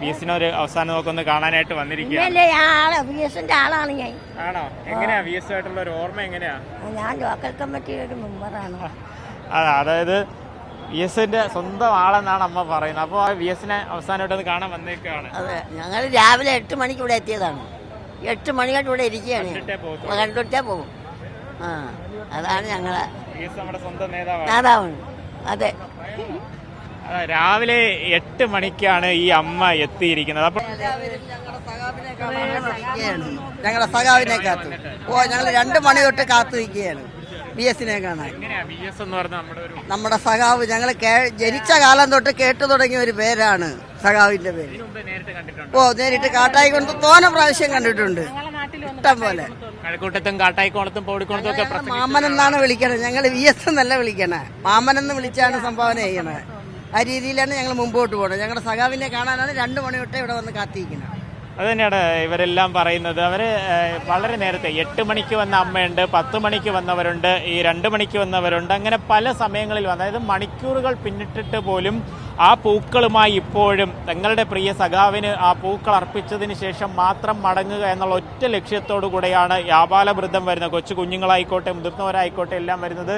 B എസിനെ ഒരു അവസാനം നോക്കൊന്ന് കാണാനായിട്ട് വന്നിരിക്കുകയാണ്. ആൾ വി എസിന്റെ ആളാണ് ഞാൻ. ആണോ? എങ്ങനെയാ? ബി എസ് ആയിട്ടുള്ള ഒരു ഓർമ്മ എങ്ങനെയാ? ഞാൻ ലോക്കൽ കമ്മിറ്റിയുടെ ഒരു മെമ്പറാണ് അതെ അതായത് ബി എസിന്റെ സ്വന്തം ആളെന്നാണ് അമ്മ പറയുന്നത്. അപ്പോൾ ആ ബി എസിനെ അവസാനമായിട്ട് കാണാൻ വന്നേക്കാണ്. അതെ ഞങ്ങൾ രാവിലെ എട്ട് മണിക്ക് ഇവിടെ എത്തിയതാണ്. എട്ട് മണിയായിട്ട് ഇവിടെ ഇരിക്കുകയാണ്. കണ്ടിട്ടേ പോകത്തുള്ളൂ. കണ്ടിട്ടേ പോകും. ആ അതാണ് ഞങ്ങളെ എസ് നമ്മുടെ സ്വന്തം നേതാവാണ്. നേതാവാണ്. അതാ, രാവിലെ എട്ട് മണിക്കാണ് ഈ അമ്മ എത്തിയിരിക്കുന്നത്. അപ്പൊ ഞങ്ങളുടെ സഖാവിനെ കാത്തു ഓ ഞങ്ങൾ രണ്ട് മണി തൊട്ട് കാത്തു നിൽക്കുകയാണ്. ബി എസിനെ കാണാൻ നമ്മുടെ സഖാവ് ഞങ്ങൾ ജനിച്ച കാലം തൊട്ട് കേട്ടു തുടങ്ങിയ ഒരു പേരാണ് സഖാവിന്റെ പേര്. ഓ നേരിട്ട് കാട്ടായി കൊണ്ട് തോന പ്രാവശ്യം കണ്ടിട്ടുണ്ട്. ഇഷ്ടം പോലെ. കഴക്കൂട്ടത്തും കാട്ടായിക്കോണത്തും പോടിക്കോണത്തും ഒക്കെ മാമൻ എന്നാണ് വിളിക്കണത്. ഞങ്ങൾ വി എസ് എന്നല്ല വിളിക്കണേ. മാമൻ എന്ന് വിളിച്ചാണ് സംഭാവന ചെയ്യണത് ആ രീതിയിലാണ് ഞങ്ങൾ മുമ്പോട്ട് പോകുന്നത് ഞങ്ങളുടെ സഖാവിനെ കാണാനാണ് രണ്ട് മണി തൊട്ടേ ഇവിടെ വന്ന് കാത്തിരിക്കുന്നത്. അത് തന്നെയാണ് ഇവരെല്ലാം പറയുന്നത്. അവർ വളരെ നേരത്തെ എട്ട് മണിക്ക് വന്ന അമ്മയുണ്ട് പത്ത് മണിക്ക് വന്നവരുണ്ട് ഈ രണ്ട് മണിക്ക് വന്നവരുണ്ട്. അങ്ങനെ പല സമയങ്ങളിൽ അതായത് മണിക്കൂറുകൾ പിന്നിട്ടിട്ട് പോലും ആ പൂക്കളുമായി ഇപ്പോഴും തങ്ങളുടെ പ്രിയ സഖാവിന് ആ പൂക്കൾ അർപ്പിച്ചതിന് ശേഷം മാത്രം മടങ്ങുക എന്നുള്ള ഒറ്റ ലക്ഷ്യത്തോടു കൂടെയാണ് വ്യാപാല വൃദ്ധം വരുന്നത്. കൊച്ചു കുഞ്ഞുങ്ങളായിക്കോട്ടെ മുതിർന്നവരായിക്കോട്ടെ എല്ലാം വരുന്നത്.